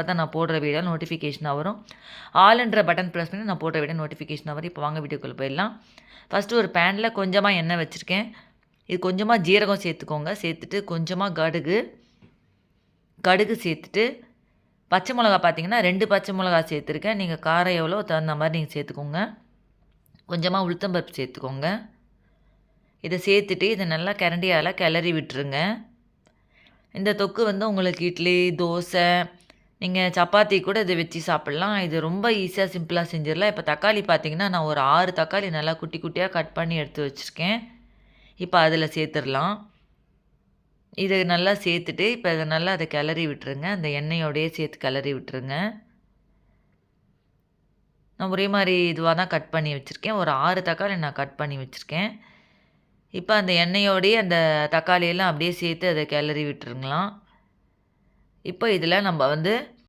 அப்போ தான் நான் போடுற வீடியோ நோட்டிஃபிகேஷனாக வரும். ஆல்ன்ற பட்டன் ப்ரெஸ் பண்ணி நான் போடுற வீடியோ நோட்டிஃபிகேஷனாக வரும். இப்போ வாங்க வீடியோக்குள்ளே போயிடலாம். ஃபஸ்ட்டு ஒரு பேனில் கொஞ்சமாக எண்ணெய் வச்சுருக்கேன். இது கொஞ்சமாக ஜீரகம் சேர்த்துக்கோங்க. சேர்த்துட்டு கொஞ்சமாக கடுகு. கடுகு சேர்த்துட்டு பச்சை மிளகா பார்த்தீங்கன்னா ரெண்டு பச்சை மிளகா சேர்த்துருக்கேன். நீங்கள் காரம் எவ்வளோ தகுந்த மாதிரி நீங்கள் சேர்த்துக்கோங்க. கொஞ்சமாக உளுத்தம்பருப்பு சேர்த்துக்கோங்க. இதை சேர்த்துட்டு இதை நல்லா கரண்டியால் கிளறி விட்டுருங்க. இந்த தொக்கு வந்து உங்களுக்கு இட்லி தோசை நீங்கள் சப்பாத்தி கூட இதை வச்சு சாப்பிட்லாம். இது ரொம்ப ஈஸியாக சிம்பிளாக செஞ்சிடலாம். இப்போ தக்காளி பார்த்தீங்கன்னா நான் ஒரு ஆறு தக்காளி நல்லா குட்டி குட்டியாக கட் பண்ணி எடுத்து வச்சுருக்கேன். இப்போ அதில் சேர்த்துடலாம். இதை நல்லா சேர்த்துட்டு இப்போ இதை நல்லா அதை கிளறி விட்டுருங்க. அந்த எண்ணெயோடையே சேர்த்து கிளறி விட்டுருங்க. நான் ஒரே மாதிரி இதுவாக தான் கட் பண்ணி வச்சுருக்கேன். ஒரு ஆறு தக்காளி நான் கட் பண்ணி வச்சுருக்கேன். இப்போ அந்த எண்ணெயோடையே அந்த தக்காளியெல்லாம் அப்படியே சேர்த்து அதை கிளறி விட்டுருங்களாம். இப்போ இதில் நம்ம வந்து